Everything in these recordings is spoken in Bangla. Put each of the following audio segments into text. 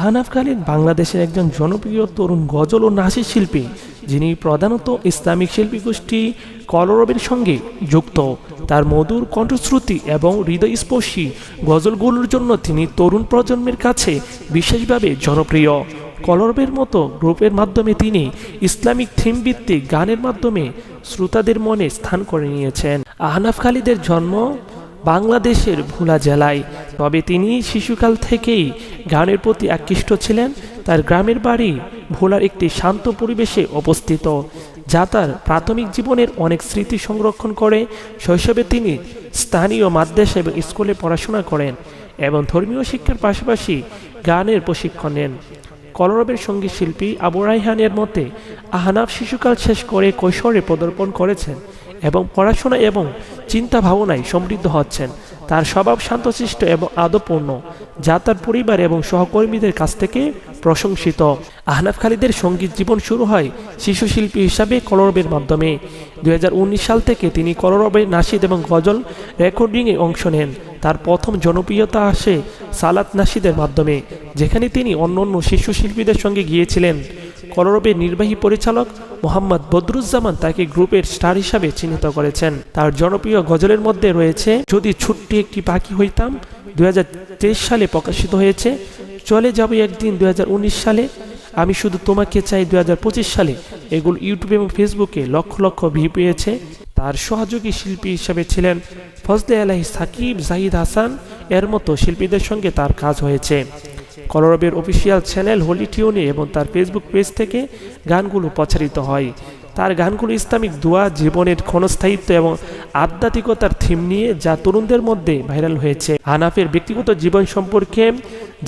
আহনাফ খালিদ বাংলাদেশের একজন জনপ্রিয় তরুণ গজল ও নাচের শিল্পী, যিনি প্রধানত ইসলামিক শিল্পী গোষ্ঠী কলরবের সঙ্গে যুক্ত। তার মধুর কণ্ঠশ্রুতি এবং হৃদয়স্পর্শী গজলগুলোর জন্য তিনি তরুণ প্রজন্মের কাছে বিশেষভাবে জনপ্রিয়। কলরবের মতো গ্রুপের মাধ্যমে তিনি ইসলামিক থিম ভিত্তিক গানের মাধ্যমে শ্রোতাদের মনে স্থান করে নিয়েছেন। আহনাফ খালিদের জন্ম বাংলাদেশের ভোলা জেলায়। তবে তিনি শিশুকাল থেকেই গানের প্রতি আকৃষ্ট ছিলেন। তার গ্রামের বাড়ি ভোলার একটি শান্ত পরিবেশে অবস্থিত, যা তার প্রাথমিক জীবনের অনেক স্মৃতি সংরক্ষণ করে। শৈশবে তিনি স্থানীয় মাদ্রাসা এবং স্কুলে পড়াশোনা করেন এবং ধর্মীয় শিক্ষার পাশাপাশি গানের প্রশিক্ষণ নেন। কলরবের সংগীত শিল্পী আবু রাইহানের মতে, আহনাফ শিশুকাল শেষ করে কৈশোরে পদার্পণ করেছেন এবং পড়াশোনা এবং চিন্তা ভাবনায় সমৃদ্ধ হচ্ছেন। তার স্বভাব শান্তশিষ্ট এবং আদপূর্ণ, যা তার পরিবার এবং সহকর্মীদের কাছ থেকে প্রশংসিত। আহনাফ খালিদের সংগীত জীবন শুরু হয় শিশু শিল্পী হিসাবে কলরবের মাধ্যমে। দুই হাজার উনিশ সাল থেকে তিনি কলরবের নাসিদ এবং গজল রেকর্ডিংয়ে অংশ নেন। তার প্রথম জনপ্রিয়তা আসে সালাত নাসিদের মাধ্যমে, যেখানে তিনি অন্য অন্য শিশু শিল্পীদের সঙ্গে গিয়েছিলেন। কলরবের নির্বাহী পরিচালক মোহাম্মদ বদরুজ্জামান তাকে গ্রুপের স্টার হিসাবে চিহ্নিত করেছেন। তার জনপ্রিয় গজলের মধ্যে রয়েছে, যদি ছুট্টি একটি পাখি হইতাম দু হাজার তেইশ সালে প্রকাশিত হয়েছে। চলে যাব একদিন দুই হাজার উনিশ সালে। আমি শুধু তোমাকে চাই দুই হাজার পঁচিশ সালে। এগুলো ইউটিউব এবং ফেসবুকে লক্ষ লক্ষ ভিউ পেয়েছে। তার সহযোগী শিল্পী হিসেবে ছিলেন ফজলে আলাহি সাকিব, জাহিদ হাসান। এর মতো শিল্পীদের সঙ্গে তার কাজ হয়েছে। কলরবের অফিসিয়াল চ্যানেল হোলি টিউনে এবং তার ফেসবুক পেজ থেকে গানগুলো প্রচারিত হয়। তার গানগুলো ইসলামিক দোয়া, জীবনের ক্ষণস্থায়িত্ব এবং আধ্যাত্মিকতার থিম নিয়ে যা তরুণদের মধ্যে ভাইরাল হয়েছে। হানাফের ব্যক্তিগত জীবন সম্পর্কে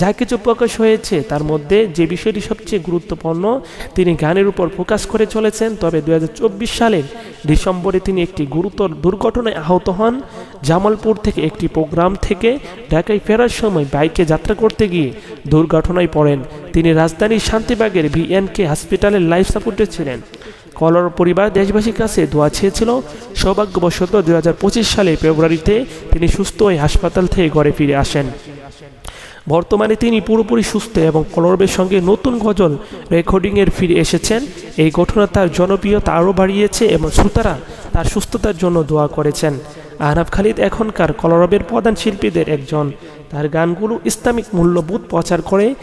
যা কিছু প্রকাশ হয়েছে, তার মধ্যে যে বিষয়টি সবচেয়ে গুরুত্বপূর্ণ, তিনি গানের উপর ফোকাস করে চলেছেন। তবে দু সালের ডিসেম্বরে তিনি একটি গুরুতর দুর্ঘটনায় আহত হন। জামালপুর থেকে একটি প্রোগ্রাম থেকে ঢাকায় ফেরার সময় বাইকে যাত্রা করতে গিয়ে দুর্ঘটনায় পড়েন। তিনি রাজধানীর শান্তিবাগের ভিএনকে হসপিটালের লাইফ সাপোর্টে ছিলেন। কলর পরিবার দেশবাসীর কাছে দোয়া চেয়েছিল। সৌভাগ্যবশত দু হাজার পঁচিশ সালে ফেব্রুয়ারিতে তিনি সুস্থ হয়ে হাসপাতাল থেকে ঘরে ফিরে আসেন। বর্তমানে তিনি পুরোপুরি সুস্থ এবং কলরবের সঙ্গে নতুন গজল রেকর্ডিংয়ের ফিরে এসেছেন। এই ঘটনা তার জনপ্রিয়তা আরও বাড়িয়েছে এবং শ্রোতারা তার সুস্থতার জন্য দোয়া করেছেন। আহনাফ খালিদ এখনকার কলরবের প্রধান শিল্পীদের একজন। তার গানগুলো ইসলামিক মূল্যবোধ প্রচার করে।